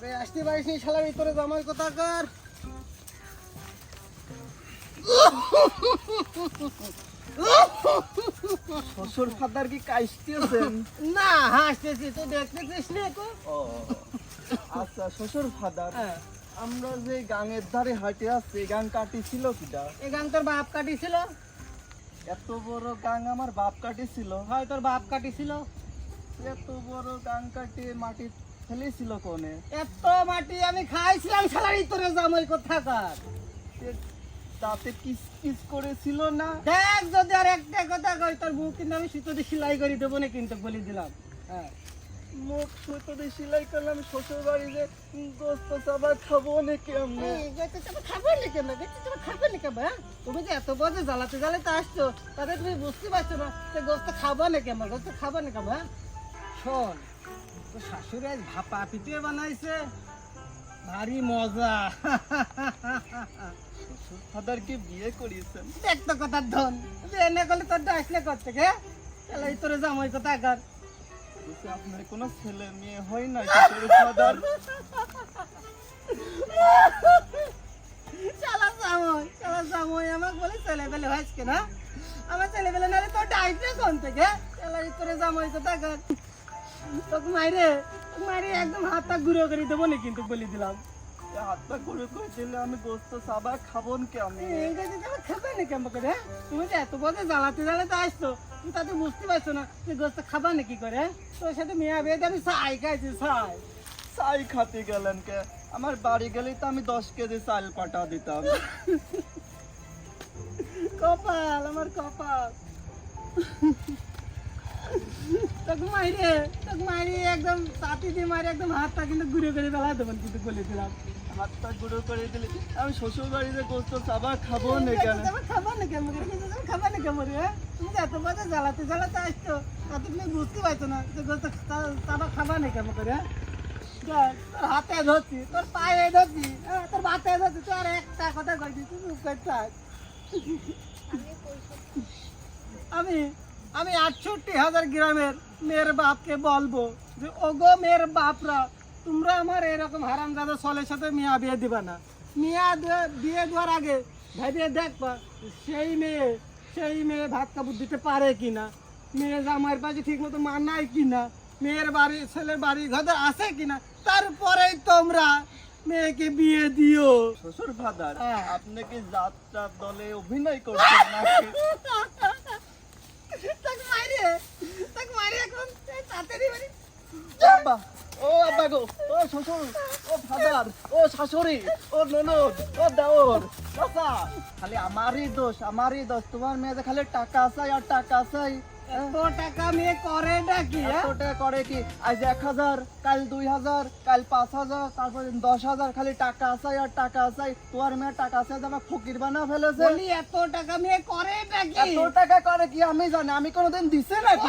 ওরে আসতে পারিস নি শালার ভিতরে জামাই কোথাকার? শ্বশুর ফাদার কি কাইস্তিয়েছেন না হাসতেছি তুই দেখতেছিস না ও আচ্ছা শ্বশুর ফাদার হ্যাঁ। আমরা যে গাঙের ধারে হাঁটে আছি গাং কাটিছিল কিটা? এই গান তোর বাপ কাটিছিল এত বড় গাং আমার বাপ কাটিছিল হয় তোর বাপ কাটিছিল এত বড় গাং কাটিয়ে মাটি ফেলেছিল কোনে? এত মাটি আমি খাইছিলাম শালার ভিতরে জামাই কোথাকার? তাতে কিস কিস করেছিল না? দেখ যদি আর একটা কথা কই তোর বুক কিন্তু আমি সুতো সেলাই করে দেবো না কিন্তু বলে দিলাম। হ্যাঁ। মুখ সুতো দিয়ে সেলাই করলাম শ্বশুর বাড়ি যে দোস্ত সাবা খাব আমি? এই, গেছে তুমি খাবে না কেন গেছে তুমি খাবে না কেন হ্যাঁ? তুমি যে এত বছর জ্বালাতে জ্বালাতে আসছো তাতে তুমি বুঝতে পারছ না যে গোস্ত খাব না কেমন গোস্ত খাব না কেমন হ্যাঁ? শোন শাশুড়ি আজ ভাপা পিটিয়ে বানাইছে। ভারী মজা। শ্বশুর ফাদার কি বিয়ে করিয়েছেন? দেখ তো কথার ধন। এনে করলে তোর আসলে করতে কে? তাহলে এই তোরে জামাই কথা আগার আপনার কোনো ছেলে মেয়ে হয় না শ্বশুর ফাদার চালা জামাই চালা জামাই আমাকে বলে ছেলে পেলে হয়েছে না? আমার ছেলে পেলে নাহলে তোর ডাইটে কোন থেকে চালা এই তোরে জামাই কথা আগার তোকে মাইরে তোকে মাইরে একদম হাতটা গুঁড়ো করে দেবো না কিন্তু বলে দিলাম। হাতটা করে দিলে আমি গোস্ত সাবা খাব কি আমি এই খাবে না কেমন করে হ্যাঁ? তুমি যে এত বছর জ্বালাতে জ্বালাতে আসছো তুমি তাতে বুঝতে পারছ না গোস্ত খাবা নাকি করে হ্যাঁ? তোর সাথে মেয়া বিয়ে আমি চাই খাইছি চাই চাই খাতে গেলেন কে? আমার বাড়ি গেলেই তো আমি দশ কেজি চাল পাঠা দিতাম। কপাল আমার কপাল। তোকে মাইরে তোকে মাইরে একদম দিয়ে মারি একদম হাতটা কিন্তু ঘুরে করে বেলা দেবেন কিন্তু বলে দিলাম। হাতটা গুঁড়ো করে দিলে আমি শ্বশুর বাড়িতে গোস্ত সাবা খাব না কেন? খাবার না তুমি খাবার না কেমন রে? তুমি এত বছর জ্বালাতে জ্বালাতে আসছো তাতে তুমি বুঝতে পারছ না যে গোস্ত তাবা খাবার না কেমন করে? তোর হাতে ধরছি তোর পায়ে ধরছি হ্যাঁ, তোর বাতে ধরছি তোর একটা কথা তুই মুখ করতে আমি আমি আটষট্টি হাজার গ্রামের মেয়ের বাপকে বলব যে ওগো মেয়ের বাপরা তোমরা আমার এরকম হারাম দাদা সলের সাথে মিয়া বিয়ে দিবা না। মিয়া বিয়ে দেওয়ার আগে ভেবে দেখবা সেই মেয়ে সেই মেয়ে ভাত কাপড় দিতে পারে কিনা? মেয়ে জামাইয়ের পাশে ঠিক মতো মানায় কিনা? মেয়ের বাড়ি ছেলের বাড়ি ঘর আছে কিনা? তারপরেই তোমরা মেয়েকে বিয়ে দিও। শ্বশুর ফাদার হ্যাঁ। আপনি কি যাত্রা দলে অভিনয় করছেন নাকি? তাকে ও আব্বা গো, ও শ্বশুর, ও ফাদার, ও শাশুড়ি, ও ননদ খালি আমারই দোষ আমারই দোষ। তোমার মেয়েদের খালি টাকা চাই আর টাকা চাই। এত টাকা করে নাকি হ্যাঁ? এত টাকা করে কি? আজ এক হাজার কাল দুই হাজার কাল পাঁচ হাজার তারপর দশ হাজার খালি টাকা আর টাকা তোমার মেয়ে টাকা চাই আমার ফকির বানা ফেলেছে। বলি এত টাকা মেয়ে করে নাকি এত টাকা করে কি আমি জানি? আমি কোনোদিন দিছে নাকি?